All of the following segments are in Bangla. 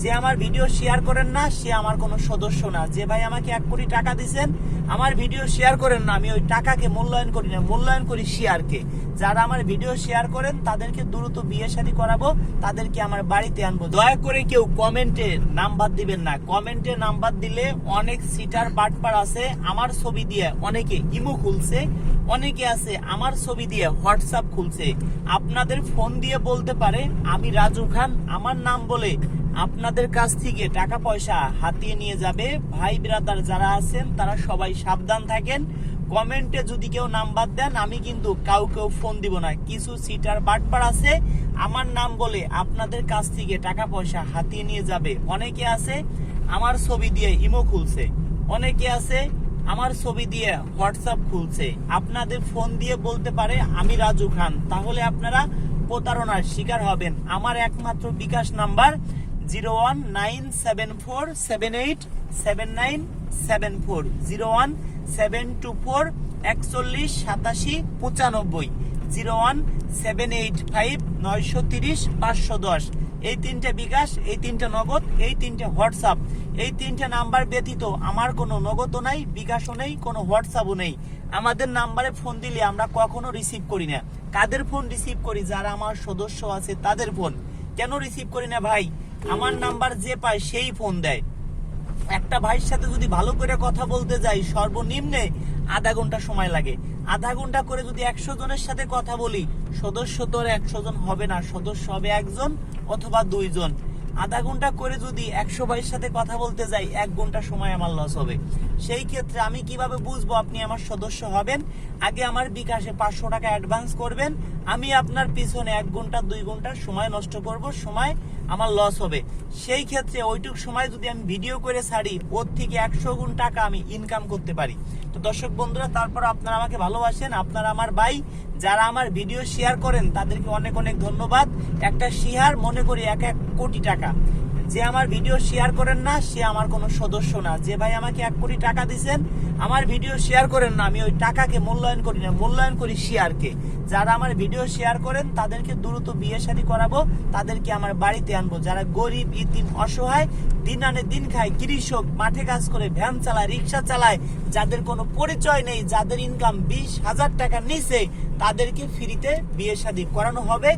যে আমার ভিডিও শেয়ার করেন না, সে আমার কোনো সদস্য না। যে ভাই আমাকে এক কোটি টাকা দিছেন, আমার ভিডিও শেয়ার করেন না। আমি ওই টাকাকে মূল্যায়ন করি না, মূল্যায়ন করি শেয়ারকে যারা আমার ভিডিও শেয়ার করেন, তাদেরকে দ্রুত বিয়ে শাদী করাবো, তাদেরকে আমার বাড়িতে আনব। দয়া করে কেউ কমেন্টে নাম্বার দিবেন না। কমেন্টে নাম্বার দিলে অনেক সিটার বাটপার আছে, আমার ছবি দিয়ে অনেকে ইমো খুলছে, অনেকে আছে আমার ছবি দিয়ে হোয়াটসঅ্যাপ খুলছে। আপনাদের ফোন দিয়ে বলতে পারে, আমি রাজু খান, আমার নাম বলে আপনাদের কাছ থেকে টাকা পয়সা হাতিয়ে নিয়ে যাবে। ভাই বিরাদার যারা আছেন, তারা সবাই সাবধান থাকেন। কমেন্টে যদি কেউ নাম্বার দেন, আমি কিন্তু কাউকেও ফোন দিব না। কিছু সিটার বাটপার আছে, আমার নাম বলে আপনাদের কাছ থেকে টাকা পয়সা হাতিয়ে নিয়ে যাবে। অনেকে আছে, আমার ছবি দিয়ে ইমো খুলছে। অনেকে আছে, আমার ছবি দিয়ে হোয়াটসঅ্যাপ খুলছে। আপনাদের ফোন দিয়ে বলতে পারে, আমি রাজু খান। তাহলে আপনারা প্রতারণার শিকার হবেন। আমার একমাত্র bKash number zero one nine seven four seven eight seven nine seven four zero one seven two four একচল্লিশ, সাতাশি, পঁচানব্বই zero one seven eight five নয়শো তিরিশ, পাঁচশো দশ। এই তিনটে বিকাশ, এই তিনটে নগদ, এই তিনটে হোয়াটসঅ্যাপ। এই তিনটে নাম্বার ব্যতীত আমার কোনো নগদও নাই, বিকাশও নেই, কোনো হোয়াটসঅ্যাপও নেই। আমাদের নাম্বারে ফোন দিলে আমরা কখনো রিসিভ করি না। কাদের ফোন রিসিভ করি? যারা আমার সদস্য আছে, তাদের ফোন। কেন রিসিভ করি না ভাই? আমার নাম্বার যে পায় সেই ফোন দেয়। একটা ভাইয়ের সাথে যদি ভালো করে কথা বলতে যাই, সর্বনিম্নে আধা ঘণ্টা সময় লাগে। আধা ঘণ্টা করে যদি একশো জনের সাথে কথা বলি, সদস্য তোর একশো জন হবে না, সদস্য হবে একজন অথবা দুইজন। আধা ঘণ্টা করে যদি একশো ভাইয়ের সাথে কথা বলতে যাই, এক ঘণ্টা সময় আমার লস হবে। সেই ক্ষেত্রে আমি কীভাবে বুঝব আপনি আমার সদস্য হবেন? আগে আমার বিকাশে পাঁচশো টাকা অ্যাডভান্স করবেন। আমি আপনার পিছনে এক ঘণ্টা, দুই ঘণ্টা সময় নষ্ট করব, সময় আমার লস হবে। সেই ক্ষেত্রে ওইটুক সময় যদি আমি ভিডিও করে ছাড়ি, ওর থেকে একশো গুণ টাকা আমি ইনকাম করতে পারি। তো দর্শক বন্ধুরা, তারপর আপনারা আমাকে ভালোবাসেন, আপনারা আমার ভাই, যারা আমার ভিডিও শেয়ার করেন, তাদেরকে অনেক অনেক ধন্যবাদ। একটা শেয়ার মনে করি এক এক কোটি টাকা। যে আমার ভিডিও শেয়ার করেন না, সে আমার কোনো সদস্য না। যে ভাই আমাকে এক কোটি টাকা দিছেন, আমার ভিডিও শেয়ার করেন না। আমি ওই টাকাকে মূল্যায়ন করি না, মূল্যায়ন করি শেয়ারকে যারা আমার ভিডিও শেয়ার করেন, তাদেরকে দ্রুত বিয়ে শাদী করাবো, তাদেরকে আমার বাড়িতে আনব। যারা গরিব, ইতিম, অসহায় দিন আনে দিন খায়, কৃষক, মাঠে কাজ করে, ভ্যান চালায়, রিক্সা চালায়, যাদের কোনো পরিচয় নেই, যাদের ইনকাম বিশ হাজার টাকার নিচে তাদেরকে ফ্রিতে বিয়ে শাদী করানো হবে।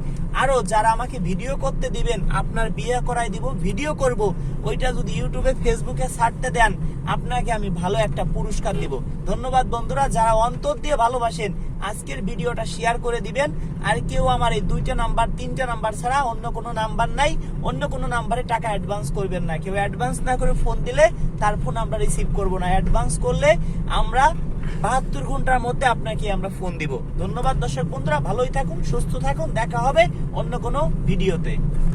আরও যারা আমাকে ভিডিও করতে দিবেন, আপনার বিয়ে করাই দিব ভিডিও করব, ওইটা যদি ইউটিউবে ফেসবুকে ছাড়তে দেন, আপনাকে আমি ভালো একটা পুরস্কার দিব। ধন্যবাদ বন্ধুরা, যারা অন্তর দিয়ে ভালোবাসেন, আজকের ভিডিওটা শেয়ার করে দিবেন, আর কেউ আমার এই দুইটা নাম্বার তিনটা নাম্বার ছাড়া অন্য কোনো নাম্বার নাই, অন্য কোনো নাম্বারে টাকা অ্যাডভান্স করবেন না। কেউ অ্যাডভান্স না করে ফোন দিলে, তার ফোন আমরা রিসিভ করব না। অ্যাডভান্স করলে আমরা বাহাত্তর ঘণ্টার মধ্যে আপনাকে আমরা ফোন দিব। ধন্যবাদ দর্শক বন্ধুরা, ভালোই থাকুন, সুস্থ থাকুন, দেখা হবে অন্য কোনো ভিডিওতে